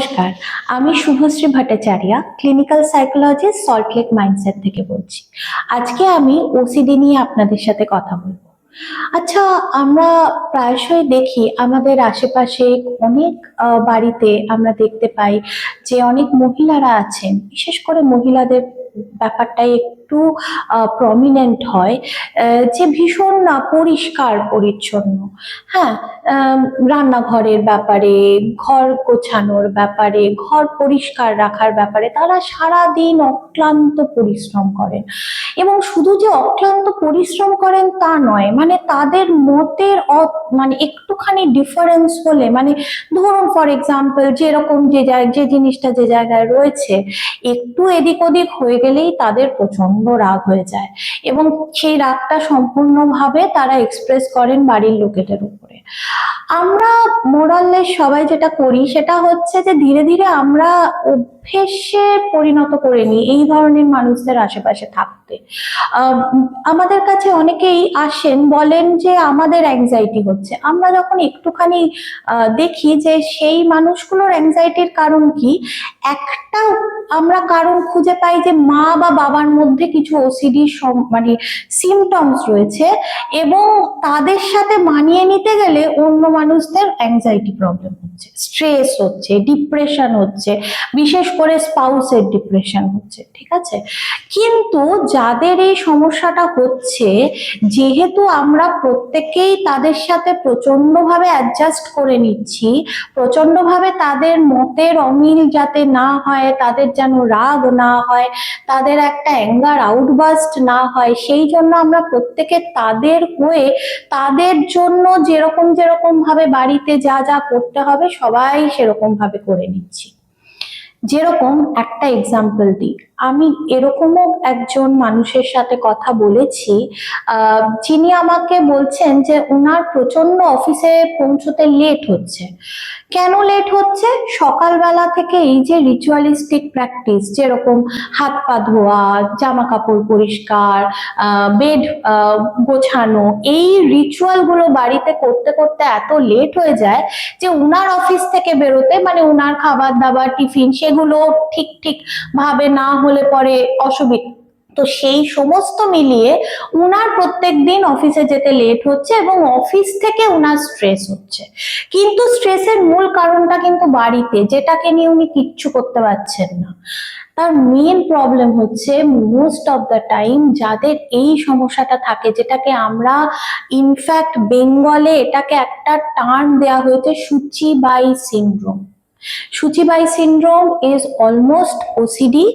নমস্কার, আমি Shubhashree Bhattacharya clinical psychologist Salt Lake Mindset থেকে বলছি। আজকে আমি ওসিডি নিয়ে আপনাদের সাথে কথা বলব। আচ্ছা আমরা প্রায়শই দেখি আমাদের আশেপাশে অনেক বাড়িতে আমরা দেখতে পাই যে অনেক মহিলারা আছেন, বিশেষ করে মহিলাদের ব্যাপারটাই একটু প্রমিনেন্ট হয় যে ভীষণ আহ, পরিষ্কার পরিচ্ছন্ন। হ্যাঁ রান্নাঘরের ব্যাপারে ঘর গোছানোর ব্যাপারে ঘর পরিষ্কার রাখার ব্যাপারে তারা সারা দিন অক্লান্ত পরিশ্রম করেন। এবং শুধু যে অক্লান্ত পরিশ্রম করেন তা নয় মানে তাদের মতের মানে একটুখানি ডিফারেন্স হলে মানে ধরুন ফর এক্সাম্পল যেরকম যে যে জিনিসটা যে জায়গায় রয়েছে একটু এদিক ওদিক হয়ে গেলেই তাদের প্রচণ্ড রাগ হয়ে যায়। এবং সেই রাগটা সম্পূর্ণভাবে তারা এক্সপ্রেস করেন বাড়ির লোকেদের উপরে। আমরা মোরাললেস সবাই যেটা করি সেটা হচ্ছে যে ধীরে ধীরে আমরা অভ্যেসে পরিণত করে নিই এই ধরনের মানুষদের আশেপাশে থাকতে। আমাদের কাছে অনেকেই আসেন, বলেন যে আমাদের অ্যাংজাইটি হচ্ছে। আমরা যখন একটুখানি দেখি যে সেই মানুষগুলোর অ্যাংজাইটির কারণ কি, একটা আমরা কারণ খুঁজে পাই যে মা বা বাবার মধ্যে কিছু ওসিডি মানে সিমটমস রয়েছে এবং তাদের সাথে মানিয়ে নিতে গেলে অন্য মানুষদের অ্যাংজাইটি প্রবলেম হচ্ছে স্ট্রেস হচ্ছে ডিপ্রেশন হচ্ছে, বিশেষ করে স্পাউসের ডিপ্রেশন হচ্ছে, ঠিক আছে? কিন্তু যাদের এই সমস্যাটা হচ্ছে, যেহেতু আমরা প্রত্যেকেই তাদের সাথে প্রচন্ডভাবে অ্যাডজাস্ট করে নিচ্ছি প্রচন্ডভাবে তাদের মতের অমিল যাতে না হয়, তাদের যেন রাগ না হয়, তাদের একটা অ্যাঙ্গার আউটবাস্ট না হয়, সেই জন্য আমরা প্রত্যেকে তাদের হয়ে, তাদের জন্য যেরকম যেরকম ভাবে বাড়িতে যা যা করতে হবে, সবাই সেরকম ভাবে করে নিচ্ছি। যেরকম একটা এক্সাম্পল দিই। আমি এরকমও একজন মানুষের সাথে কথা বলেছি যিনি আমাকে বলছেন যে ওনার প্রচণ্ড অফিসে পৌঁছতে লেট হচ্ছে। কেন লেট হচ্ছে? সকালবেলা থেকে এই যে রিচুয়ালিস্টিক প্র্যাকটিস যেরকম হাত পা ধোয়া, জামা কাপড় পরিষ্কার বেড গোছানো, এই রিচুয়ালগুলো বাড়িতে করতে করতে এত লেট হয়ে যায় যে উনার অফিস থেকে বেরোতে মানে উনার খাবার দাবার, টিফিন, সেগুলো ঠিক ঠিক ভাবে না হলে পরে অসুবিধা। তো সেই সমস্ত মিলিয়ে উনার প্রত্যেক দিন অফিসে যেতে লেট হচ্ছে এবং অফিস থেকে উনার স্ট্রেস হচ্ছে। কিন্তু স্ট্রেসের মূল কারণটা কিন্তু বাড়িতে, যেটাকে নিয়ে উনি কিচ্ছু করতে পারছেন না। তার মেন প্রবলেম হচ্ছে মোস্ট অফ দ্য টাইম যাদের এই সমস্যাটা থাকে, যেটাকে আমরা ইনফ্যাক্ট বেঙ্গলে এটাকে একটা টার্ম দেওয়া হয়েছে সূচিবাই সিনড্রোম সূচিবাই সিন্ড্রোম ইজ অলমোস্ট ওসিডি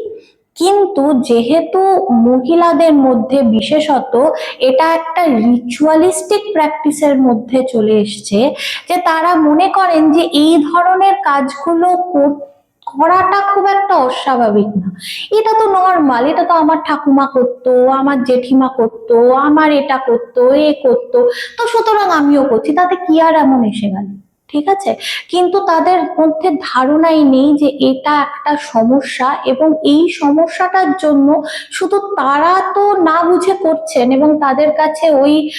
কিন্তু যেহেতু মহিলাদের মধ্যে বিশেষত এটা একটা রিচুয়ালিস্টিক প্র্যাকটিসের মধ্যে চলে এসছে, যে তারা মনে করেন যে এই ধরনের কাজগুলো কর- করাটা খুব একটা অস্বাভাবিক না। এটা তো নর্মাল এটা তো আমার ঠাকুমা করতো, আমার জেঠিমা করতো, আমার এটা করতো, এ করতো, তো সুতরাং আমিও করছি, তাতে কি আর এমন এসে গেল? ঠিক আছে? কিন্তু তাদের মধ্যে ধারণাই নেই যে এটা একটা সমস্যা এবং এই সমস্যাটার জন্য শুধু তারা তো না বুঝে করছেন এবং তাদের কাছে ওই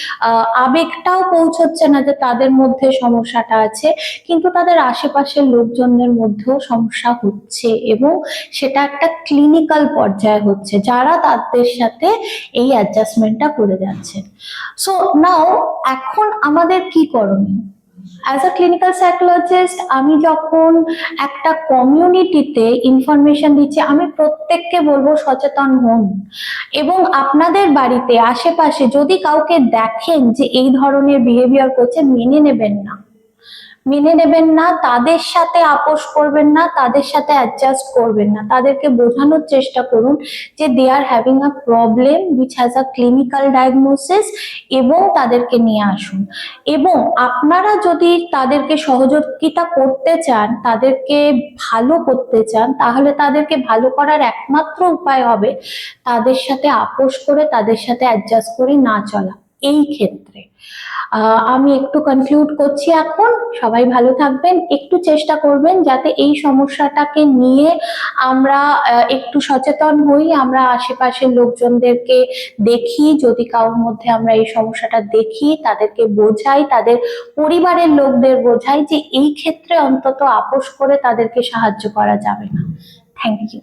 আবেগটাও পৌঁছচ্ছে না যে তাদের মধ্যে সমস্যাটা আছে। কিন্তু তাদের আশেপাশের লোকজনদের মধ্যেও সমস্যা হচ্ছে এবং সেটা একটা ক্লিনিক্যাল পর্যায়ে হচ্ছে যারা তাদের সাথে এই অ্যাডজাস্টমেন্টটা করে যাচ্ছে। সো নাও এখন আমাদের কি করণীয়? অ্যাজ আ ক্লিনিক্যাল সাইকোলজিস্ট আমি যখন একটা কমিউনিটিতে ইনফরমেশন দিচ্ছি, আমি প্রত্যেককে বলব সচেতন হন। এবং আপনাদের বাড়িতে, আশেপাশে যদি কাউকে দেখেন যে এই ধরনের বিহেভিয়ার করছে, মেনে নেবেন না। মেনে নেবেন না, তাদের সাথে আপোষ করবেন না, তাদের সাথে অ্যাডজাস্ট করবেন না। তাদেরকে বোঝানোর চেষ্টা করুন যে they are having a problem which has a clinical diagnosis এবং তাদেরকে নিয়ে আসুন। এবং আপনারা যদি তাদেরকে সহযোগিতা করতে চান, তাদেরকে ভালো করতে চান, তাহলে তাদেরকে ভালো করার একমাত্র উপায় হবে তাদের সাথে আপোষ করে, তাদের সাথে অ্যাডজাস্ট করে না চলা। এই ক্ষেত্রে। আমি একটু কনক্লুড করছি এখন। সবাই ভালো থাকবেন, একটু চেষ্টা করবেন যাতে এই সমস্যাটাকে নিয়ে আমরা একটু সচেতন হই, আমরা আশেপাশের লোকজনদেরকে দেখি, যদি কারোর মধ্যে আমরা এই সমস্যাটা দেখি, তাদেরকে বোঝাই, তাদের পরিবারের লোকদের বোঝাই যে এই ক্ষেত্রে অন্তত আপোষ করে তাদেরকে সাহায্য করা যাবে না। Thank you